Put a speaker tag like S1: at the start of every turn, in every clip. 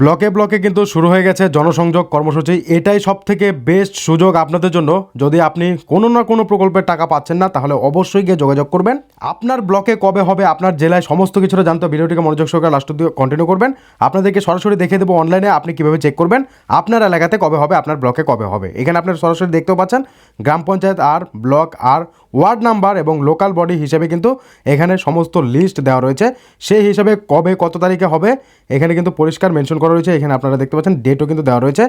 S1: ব্লকে ব্লকে কিন্তু শুরু হয়ে গেছে জনসংযোগ কর্মসূচি। এটাই সব থেকে বেস্ট সুযোগ আপনাদের জন্য। যদি আপনি কোনো না কোনো প্রকল্পের টাকা পাচ্ছেন না, তাহলে অবশ্যই গিয়ে যোগাযোগ করবেন। আপনার ব্লকে কবে হবে, আপনার জেলায় সমস্ত কিছুটা জানতে ভিডিওটিকে মনোযোগ সহকারে লাস্ট দিয়ে কন্টিনিউ করবেন। আপনাদেরকে সরাসরি দেখে দেবো অনলাইনে আপনি কীভাবে চেক করবেন। আপনার এলাকাতে কবে হবে, আপনার ব্লকে কবে হবে। এখানে আপনার সরাসরি দেখতেও পাচ্ছেন, গ্রাম পঞ্চায়েত আর, ব্লক আর, ওয়ার্ড নাম্বার এবং লোকাল বডি হিসেবে কিন্তু এখানে সমস্ত লিস্ট দেওয়া রয়েছে। সেই হিসাবে কবে, কত তারিখে হবে, এখানে কিন্তু পরিষ্কার মেনশন করা রয়েছে। এখানে আপনারা দেখতে পাচ্ছেন ডেটও কিন্তু দেওয়া রয়েছে।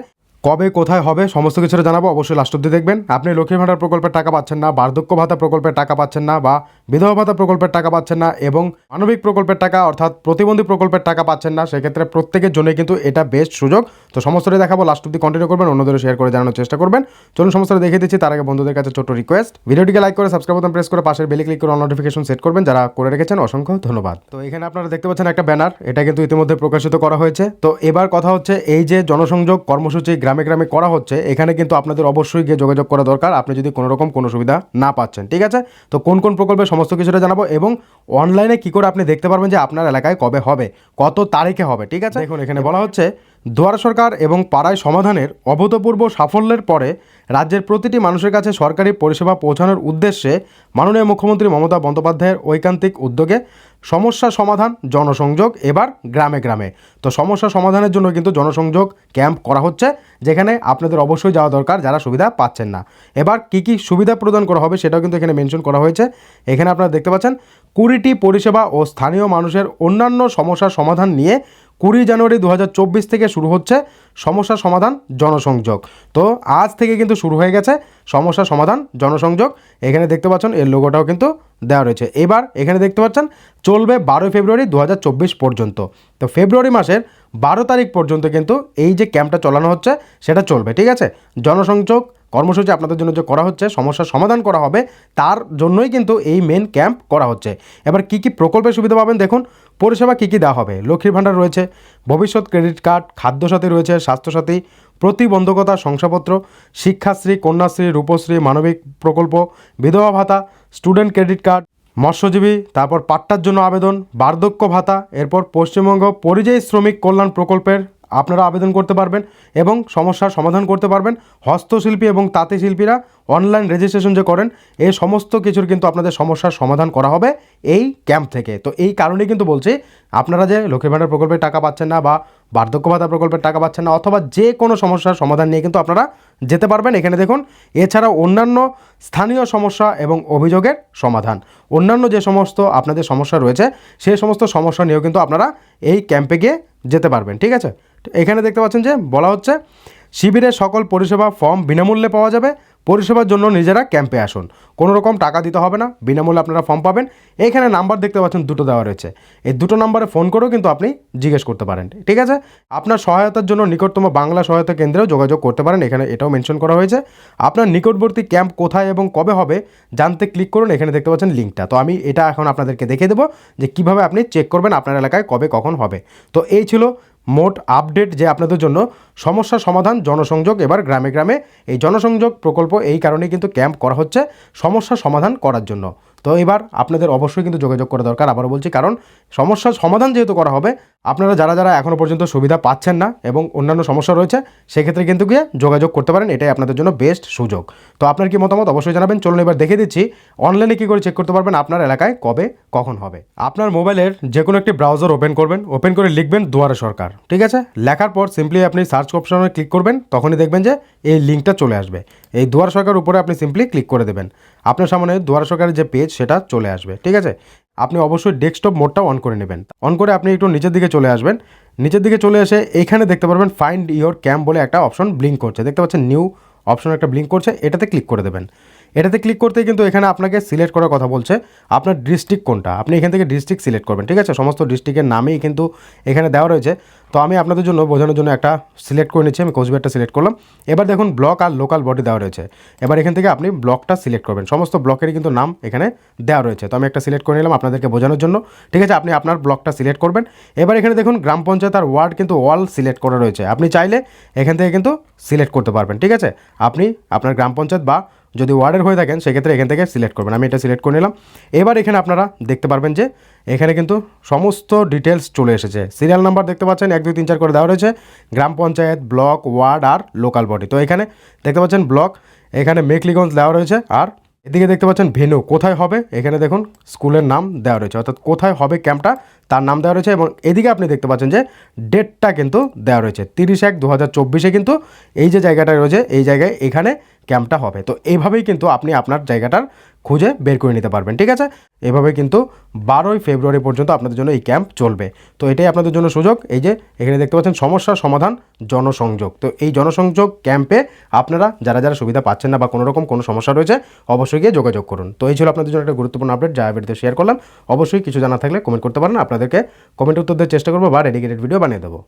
S1: কবে, কোথায় হবে, সমস্ত কিছুটা জানাব, অবশ্যই লাস্ট অব্দি দেখবেন। আপনি লক্ষ্মী ভাণ্ডার প্রকল্পের টাকা পাচ্ছেন না, বার্ধক্য ভাতা প্রকল্পের টাকা পাচ্ছেন না, বা বিধবা ভাতা প্রকল্পের টাকা পাচ্ছেন না, এবং মানবিক প্রকল্পের টাকা, অর্থাৎ প্রতিবন্ধী প্রকল্পের টাকা পাচ্ছেন না, সেক্ষেত্রে প্রত্যেকের জন্যই কিন্তু এটা বেস্ট সুযোগ। তো সমস্তটাই দেখাবো লাস্ট অব্দি কন্টিনিউ করবেন, অন্যদেরও শেয়ার করে জানানোর চেষ্টা করবেন। চলুন সমস্তটা দেখে দিচ্ছি, তার আগে বন্ধুদের কাছে ছোট্ট রিকোয়েস্ট ভিডিওটিকে লাইক করে সাবস্ক্রাইব বোতাম প্রেস করে, পাশের বেলে ক্লিক করে নোটিফিকেশন সেট করবেন। যারা করে রেখেছেন, অসংখ্য ধন্যবাদ। তো এখানে আপনারা দেখতে পাচ্ছেন একটা ব্যানার এটা কিন্তু ইতিমধ্যে প্রকাশিত করা হয়েছে। তো এবার কথা হচ্ছে, এই যে জনসংযোগ কর্মসূচি গ্রামে গ্রামে করা হচ্ছে এখানে কিন্তু আপনাদের অবশ্যই গিয়ে যোগাযোগ করা দরকার। আপনি যদি কোনো রকম কোনো সুবিধা না পাচ্ছেন ঠিক আছে? তো কোন কোন প্রকল্পে সমস্ত কিছুটা জানাব এবং অনলাইনে কি করে আপনি দেখতে পারবেন যে আপনার এলাকায় কবে হবে কত তারিখে হবে ঠিক আছে? দেখুন এখানে বলা হচ্ছে দুয়ার সরকার এবং পাড়ায় সমাধানের অভূতপূর্ব সাফল্যের পরে রাজ্যের প্রতিটি মানুষের কাছে সরকারি পরিষেবা পৌঁছানোর উদ্দেশ্যে মাননীয় মুখ্যমন্ত্রী মমতা বন্দ্যোপাধ্যায়ের ঐকান্তিক উদ্যোগে সমস্যা সমাধান, জনসংযোগ এবার গ্রামে গ্রামে। তো সমস্যা সমাধানের জন্য কিন্তু জনসংযোগ ক্যাম্প করা হচ্ছে, যেখানে আপনাদের অবশ্যই যাওয়া দরকার যারা সুবিধা পাচ্ছেন না। এবার কি কি সুবিধা প্রদান করা হবে সেটাও কিন্তু এখানে মেনশন করা হয়েছে। এখানে আপনারা দেখতে পাচ্ছেন, কুড়িটি পরিষেবা ও স্থানীয় মানুষের অন্যান্য সমস্যার সমাধান নিয়ে কুড়ি জানুয়ারি দু হাজার চব্বিশ থেকে শুরু হচ্ছে সমস্যা সমাধান জনসংযোগ। তো আজ থেকে কিন্তু শুরু হয়ে গেছে সমস্যা সমাধান জনসংযোগ। এখানে দেখতে পাচ্ছেন এর লোগোটাও কিন্তু দেওয়া রয়েছে। এবার এখানে দেখতে পাচ্ছেন চলবে বারোই ফেব্রুয়ারি দু হাজার চব্বিশ পর্যন্ত। তো ফেব্রুয়ারি মাসের বারো তারিখ পর্যন্ত কিন্তু এই যে ক্যাম্পটা চালানো হচ্ছে সেটা চলবে, ঠিক আছে? জনসংযোগ কর্মসূচি আপনাদের জন্য যে করা হচ্ছে, সমস্যার সমাধান করা হবে, তার জন্যই কিন্তু এই মেন ক্যাম্প করা হচ্ছে। এবার কি কি প্রকল্পের সুবিধা পাবেন দেখুন, পরিষেবা কী কী দেওয়া হবে? লক্ষ্মীর ভাণ্ডার রয়েছে, ভবিষ্যৎ ক্রেডিট কার্ড খাদ্যসাথী রয়েছে, স্বাস্থ্যসাথী, প্রতিবন্ধকতা শংসাপত্র, শিক্ষাশ্রী, কন্যাশ্রী, রূপশ্রী, মানবিক প্রকল্প, বিধবা ভাতা স্টুডেন্ট ক্রেডিট কার্ড মৎস্যজীবী, তারপর পাট্টার জন্য আবেদন, বার্ধক্য ভাতা, এরপর পশ্চিমবঙ্গ পরিযায়ী শ্রমিক কল্যাণ প্রকল্পের আপনারা আবেদন করতে পারবেন এবং সমস্যার সমাধান করতে পারবেন। হস্তশিল্পী এবং তাঁতি শিল্পীরা অনলাইন রেজিস্ট্রেশন যে করেন এই সমস্ত কিছুর কিন্তু আপনাদের সমস্যার সমাধান করা হবে এই ক্যাম্প থেকে। তো এই কারণেই কিন্তু বলছি, আপনারা যে লক্ষ্মী ভাণ্ডার প্রকল্পের টাকা পাচ্ছেন না বা বার্ধক্য ভাতা প্রকল্পের টাকা পাচ্ছেন না অথবা যে কোনো সমস্যার সমাধান নিয়ে কিন্তু আপনারা যেতে পারবেন। এখানে দেখুন, এছাড়াও অন্যান্য স্থানীয় সমস্যা এবং অভিযোগের সমাধান। অন্যান্য যে সমস্ত আপনাদের সমস্যা রয়েছে সেই সমস্ত সমস্যা নিয়েও কিন্তু আপনারা এই ক্যাম্পে গিয়ে যেতে পারবেন, ঠিক আছে? এখানে দেখতে পাচ্ছেন যে বলা হচ্ছে শিবিরে সকল পরিষেবা ফর্ম বিনামূল্যে পাওয়া যাবে। পরিষেবার জন্য নিজেরা ক্যাম্পে আসুন। কোনো রকম টাকা দিতে হবে না, বিনামূল্যে আপনারা ফর্ম পাবেন। এইখানে নাম্বার দেখতে পাচ্ছেন, দুটো দেওয়া রয়েছে। এই দুটো নাম্বারে ফোন করেও কিন্তু আপনি জিজ্ঞেস করতে পারেন, ঠিক আছে? আপনার সহায়তার জন্য নিকটতম বাংলা সহায়তা কেন্দ্রেও যোগাযোগ করতে পারেন, এখানে এটাও মেনশন করা হয়েছে। আপনার নিকটবর্তী ক্যাম্প কোথায় এবং কবে হবে, জানতে ক্লিক করুন, এখানে দেখতে পাচ্ছেন লিঙ্কটা। তো আমি এটা এখন আপনাদেরকে দেখে দেবো যে কীভাবে আপনি চেক করবেন আপনার এলাকায় কবে, কখন হবে। তো এই ছিল মোট আপডেট যে আপনাদের জন্য সমস্যা সমাধান, জনসংযোগ, এবার গ্রামে গ্রামে এই জনসংযোগ প্রকল্প এই কারণে কিন্তু ক্যাম্প করা হচ্ছে সমস্যা সমাধান করার জন্য। তো এবার আপনাদের অবশ্যই কিন্তু যোগাযোগ করা দরকার, আবারও বলছি, কারণ সমস্যার সমাধান যেহেতু করা হবে আপনারা যারা যারা এখনও পর্যন্ত সুবিধা পাচ্ছেন না এবং অন্যান্য সমস্যা রয়েছে, সেক্ষেত্রে কিন্তু গিয়ে যোগাযোগ করতে পারেন, এটাই আপনাদের জন্য বেস্ট সুযোগ। তো আপনার কি মতামত অবশ্যই জানাবেন, চলুন এবার দেখে দিচ্ছি, অনলাইনে কী করে চেক করতে পারবেন আপনার এলাকায় কবে, কখন হবে। আপনার মোবাইলের যে কোনো একটি ব্রাউজার ওপেন করবেন ওপেন করে লিখবেন দুয়ারে সরকার, ঠিক আছে? লেখার পর সিম্পলি আপনি সার্চ অপশনে ক্লিক করবেন, তখনই দেখবেন যে এই লিঙ্কটা চলে আসবে। এই দুয়ার সরকার উপরে আপনি সিম্পলি ক্লিক করে দেবেন। আপনার সামনে দুয়ার সরকারের যে পেজ সেটা চলে আসবে, ঠিক আছে? আপনি অবশ্যই ডেস্কটপ মোডটা অন করে নেবেন। অন করে আপনি একটু নিচের দিকে চলে আসবেন। নিচের দিকে চলে এসে এখানে দেখতে পারবেন ফাইন্ড ইয়োর ক্যাম্প বলে একটা অপশন ব্লিঙ্ক করছে। দেখতে পাচ্ছেন নিউ অপশন একটা ব্লিঙ্ক করছে। এটাতে ক্লিক করে দেবেন। এটাতে ক্লিক করতেই কিন্তু এখানে আপনাকে সিলেক্ট করার কথা বলছে। আপনার ডিস্ট্রিক্ট কোনটা? আপনি এখান থেকে ডিস্ট্রিক্ট সিলেক্ট করবেন, ঠিক আছে? সমস্ত ডিস্ট্রিক্টের নামেই কিন্তু এখানে দেওয়া রয়েছে। তো আমি আপনাদের জন্য বোঝানোর জন্য একটা সিলেক্ট করে নিচ্ছি, আমি কোচবিহারটা সিলেক্ট করলাম। এবার দেখুন ব্লক আর লোকাল বডি দেওয়া রয়েছে। এবার এখান থেকে আপনি ব্লকটা সিলেক্ট করবেন। সমস্ত ব্লকেরই কিন্তু নাম এখানে দেওয়া রয়েছে। তো আমি একটা সিলেক্ট করে নিলাম আপনাদেরকে বোঝানোর জন্য। ঠিক আছে, আপনি আপনার ব্লকটা সিলেক্ট করবেন। এবার এখানে দেখুন গ্রাম পঞ্চায়েত আর ওয়ার্ড কিন্তু অল সিলেক্ট করা রয়েছে। আপনি চাইলে এখান থেকে কিন্তু সিলেক্ট করতে পারবেন, ঠিক আছে? আপনি আপনার গ্রাম পঞ্চায়েত বা যদি ওয়ার্ডের হয়ে থাকেন, সেক্ষেত্রে এখান থেকে সিলেক্ট করবেন। আমি এটা সিলেক্ট করে নিলাম। এবার এখানে আপনারা দেখতে পারবেন যে, এখানে কিন্তু সমস্ত ডিটেলস চলে এসেছে। সিরিয়াল নাম্বার দেখতে পাচ্ছেন, এক, দুই, তিন, চার করে দেওয়া রয়েছে। গ্রাম পঞ্চায়েত ব্লক ওয়ার্ড আর লোকাল বডি তো এখানে দেখতে পাচ্ছেন ব্লক এখানে মেকলিগঞ্জ দেওয়া রয়েছে। আর এদিকে দেখতে পাচ্ছেন ভেনু কোথায় হবে? এখানে দেখুন স্কুলের নাম দেওয়া রয়েছে। অর্থাৎ কোথায় হবে ক্যাম্পটা তার নাম দেওয়া রয়েছে এবং এদিকে আপনি দেখতে পাচ্ছেন যে ডেটটা কিন্তু দেওয়া রয়েছে। তিরিশ এক দু হাজার চব্বিশে কিন্তু এই যে জায়গাটা রয়েছে, এই জায়গায় এখানে ক্যাম্পটা হবে। তো এইভাবেই কিন্তু আপনি আপনার জায়গাটার খুঁজে বের করে নিতে পারবেন, ঠিক আছে? এভাবে কিন্তু বারোই ফেব্রুয়ারি পর্যন্ত আপনাদের জন্য এই ক্যাম্প চলবে। তো এটাই আপনাদের জন্য সুযোগ। এই যে এখানে দেখতে পাচ্ছেন সমস্যার সমাধান, জনসংযোগ। তো এই জনসংযোগ ক্যাম্পে আপনারা যারা যারা সুবিধা পাচ্ছেন না বা কোনো রকম কোনো সমস্যা রয়েছে, অবশ্যই গিয়ে যোগাযোগ করুন। তো এই ছিল আপনাদের জন্য একটা গুরুত্বপূর্ণ আপডেট যা শেয়ার করলাম। অবশ্যই কিছু জানা থাকলে কমেন্ট করতে পারেন। আপনাদেরকে কমেন্ট উত্তর দেওয়ার চেষ্টা করব বা ডেডিকেটেড ভিডিও বানিয়ে দেবো।